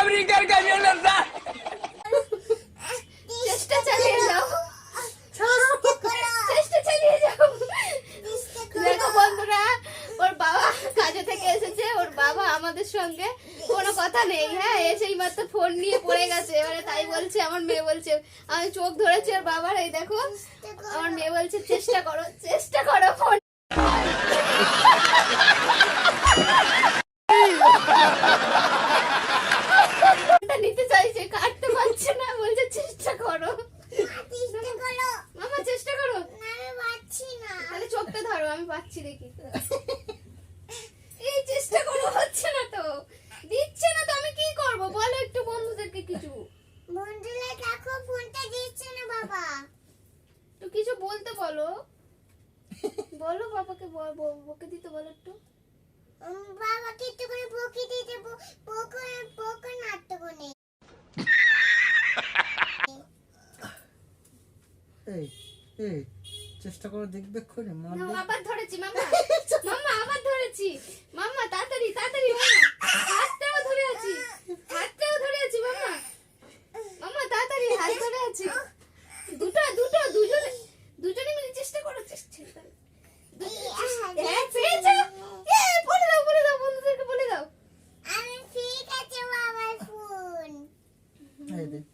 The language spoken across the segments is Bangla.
আমেরিকার কামিয়নের দা। চেষ্টা চালিয়ে যাও। বন্ধুরা, ওর বাবা কাজে থেকে এসেছে, ওর বাবা আমাদের সঙ্গে। কোনো কথা নেই হ্যাঁ? এসেই মাত্র ফোন নিয়ে পড়ে গেছে। এবারে তাই বলছে, আমার মেয়ে বলছে, আমি চোখ ধরেছি আর বাবার, এই দেখো, আমার মেয়ে বলছে, চেষ্টা করো চেষ্টা করো ফোন চোখটা ধরো আমি পাচ্ছি দেখি। এই চেষ্টা করো হচ্ছে না তো। দিচ্ছে না তো আমি কি করব? বলো একটু বন্ধুদেরকে কিছু। বন্ধুরা দেখো ফোনটা দিচ্ছে না বাবা। তো কিছু বলতে বলো। বলো বাবাকে বকে দিতে বলো একটু। বাবাকে একটু করে বকে দিতে পোকো পোকো নাট্য করে এই এই চেষ্টা করে দেখবে করে মা না, আবার ধরেছি মামা। মামা আবার ধরেছি। মামা তাড়াতাড়ি তাড়াতাড়ি মামা। হাতটাও ধরে আছি। হাতটাও ধরে আছি মামা। মামা তাড়াতাড়ি হাত ধরে আছি। দুটো দুটো দুজনে দুজনে মিলে চেষ্টা করো চেষ্টা। করো। হ্যাঁ, পেয়েছ? এ, বলে দাও বলে দাও বন্ধুদেরকে বলে দাও। আমি ঠিক আছে বাবার ফোন। এই দেখ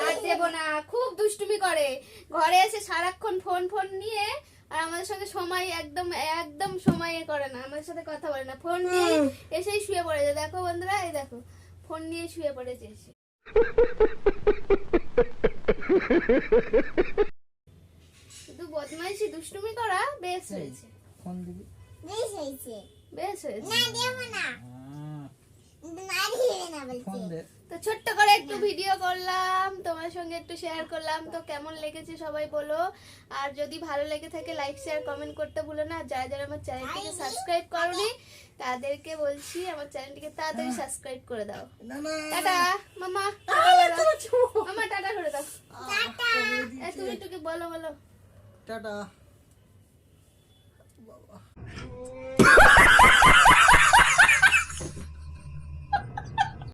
আর দেবো না খুব দুষ্টুমি করে। ঘরে এসে সারাক্ষণ ফোন ফোন নিয়ে আর আমাদের সঙ্গে সময় একদম একদম সময় করে না। আমাদের সাথে কথা বলে না। ফোন নিয়ে এসেই শুয়ে পড়েছে দেখো বন্ধুরা এই দেখো ফোন নিয়ে শুয়ে পড়েছে এসে। শুধু বদমাইশি দুষ্টুমি করা বেশ হয়েছে। ফোন দিবি? বেশ হয়েছে। বেশ হয়েছে। হ্যাঁ। না দেবো না। না দিবে না ফোন বলছে ছোট্ট করে একটু ভিডিও করলাম তোমার সঙ্গে একটু শেয়ার করলাম। তো কেমন লেগেছে সবাই বলো। আর যদি ভালো লেগে থাকে লাইক শেয়ার কমেন্ট করতে ভুলো না। যারা যারা আমার চ্যানেলটিকে সাবস্ক্রাইব করনি তাদেরকে বলছি আমার চ্যানেলটিকে তাড়াতাড়ি সাবস্ক্রাইব করে দাও। টাটা মামা। মামা টাটা করে দাও। তুমি একটু কি বলো বলো। টাটা।